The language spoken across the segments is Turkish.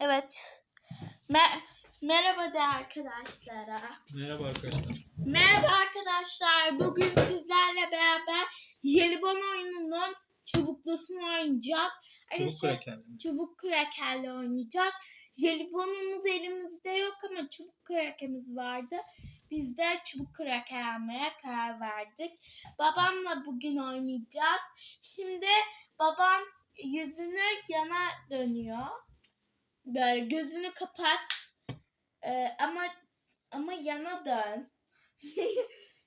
Evet. Me- Merhaba de arkadaşlara. Merhaba arkadaşlar. Merhaba arkadaşlar. Bugün sizlerle beraber jelibon oyununun çubuklusunu oynayacağız. Çubuk Arkadaşlar, krakerli. çubuk krakerle oynayacağız. Jelibonumuz elimizde yok ama çubuk krakerimiz vardı. Biz de çubuk kraker almaya karar verdik. Babamla bugün oynayacağız. Şimdi babam yüzünü yana dönüyor. Böyle gözünü kapat. Ee, ama ama yana dön.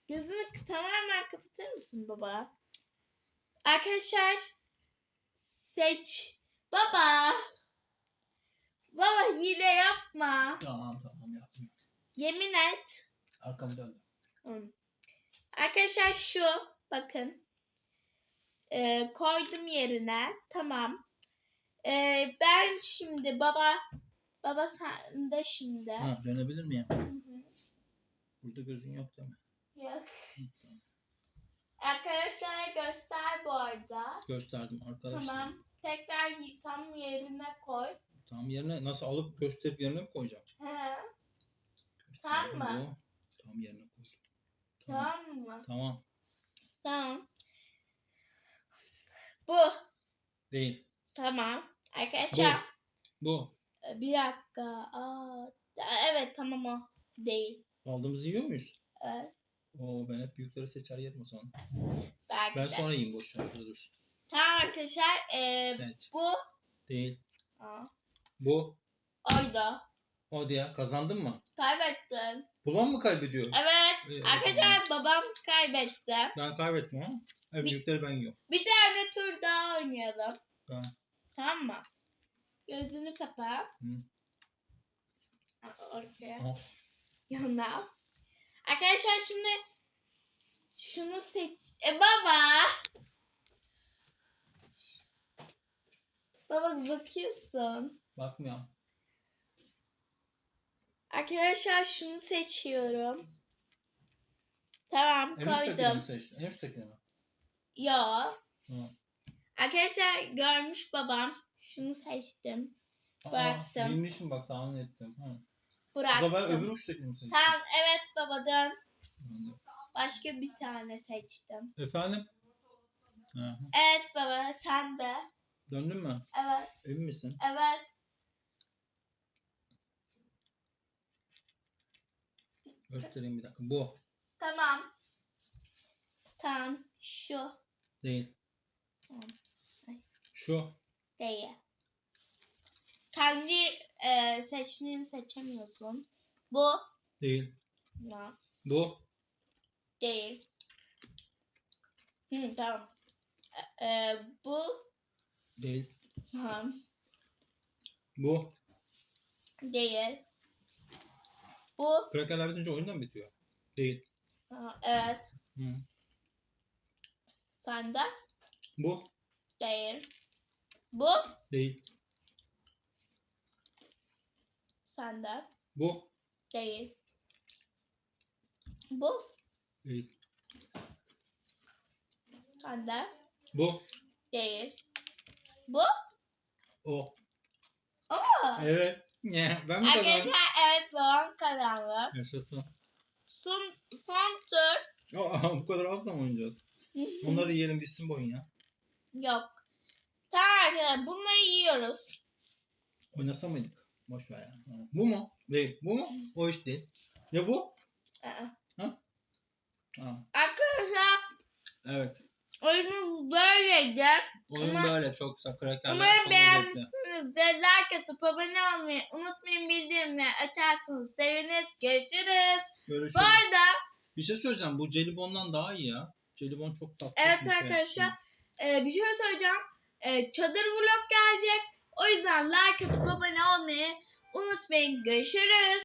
gözünü tamamen kapatır mısın baba? Arkadaşlar seç. Baba. Baba hile yapma. Tamam tamam yaptım. Yemin et. Arkamı döndüm. Arkadaşlar şu bakın. Ee, koydum yerine. Tamam. Ee, ben şimdi baba baba sen de şimdi. Ha, dönebilir miyim? Hı hı. Burada gözün yok değil mi? Yok. Hı, tamam. Arkadaşlar göster bu arada. Gösterdim arkadaşlar. Tamam. Tekrar tam yerine koy. Tamam yerine nasıl alıp gösterip yerine mi koyacağım? He. Tamam mı? bu. Tam yerine koy. Tamam. Tamam mı? Tamam. Tamam. Bu. Değil. Tamam. Arkadaşlar. Bu. e, Bir dakika. Aa, evet tamam o. Değil. Aldığımızı yiyor muyuz? Evet. Oo ben hep büyükleri seçer yerim o zaman. Belki Ben de. sonra yiyeyim boş ver şurada dursun. Tamam arkadaşlar. E, Seç. bu. Değil. Aa, Bu. oydu. O diye kazandın mı? Kaybettin. Bulan mı kaybediyor? Evet. Evet, Arkadaşlar babam kaybetti. Ben kaybettim ha. Evet, Bir- büyükleri ben yiyorum. Bir tane tur daha oynayalım. Tamam. Tamam mı? Gözünü kapa. Hı. Ortaya. Al. Yana. Arkadaşlar şimdi şunu seç. E baba. Baba bakıyorsun. Bakmıyorum. Arkadaşlar şunu seçiyorum. Tamam En üsttekini mi koydum. seçtin? En üsttekini mi? Tamam. Arkadaşlar görmüş babam. Şunu seçtim. Aa, Bıraktım. Bilmişim bak tahmin ettim. Ha. O Bıraktım. zaman ben öbür uçtakini mi seçtim? Tamam evet baba dön. Başka bir tane seçtim. Efendim? Aha. Evet baba sen de. Döndün mü? Evet Emin misin? evet. Göstereyim bir dakika. Bu. Tamam. Tamam. Şu Değil. Tamam. Şu. değil. Kendi e, seçtiğini seçemiyorsun. Bu. Değil. No. Bu. Değil. Hı, tamam. E, e, bu. Değil. Tamam. Bu. Değil. Bu. Krakerler bitince oyundan bitiyor. Değil. Aa, evet. Hı. Sende. Bu. Değil. Bu. Değil. Sende. Bu. Değil. Bu. Değil. Sende. Bu. Değil. Bu. O. Ama. Evet. Ne? Ben mi kazandım? Arkadaşlar evet babam kazandı. Yaşasın. Son, son tur. Aa, bu kadar az da mı oynayacağız? Onları yiyelim bitsin bu oyun ya. Yok. Arkadaşlar bunları yiyoruz. Oynasa mıydık? Boş ver ya. Ha. Bu mu? Değil. Bu mu? O iş değil. Ya bu? Aa. Ha. Arkadaşlar Evet. oyunumuz böyleydi. Oyun Ama- böyle çok kısa krakerler. Umarım çok lezzetli. beğenmişsinizdir. Like atıp abone olmayı unutmayın. Bildirimleri açarsanız seviniriz. Görüşürüz. Görüşürüz. Bu arada Bir şey söyleyeceğim. Bu jelibondan daha iyi ya. Jelibon çok tatlı. evet çünkü. arkadaşlar e, bir şey söyleyeceğim. E, çadır vlog gelecek. O yüzden like atıp abone olmayı unutmayın. Görüşürüz.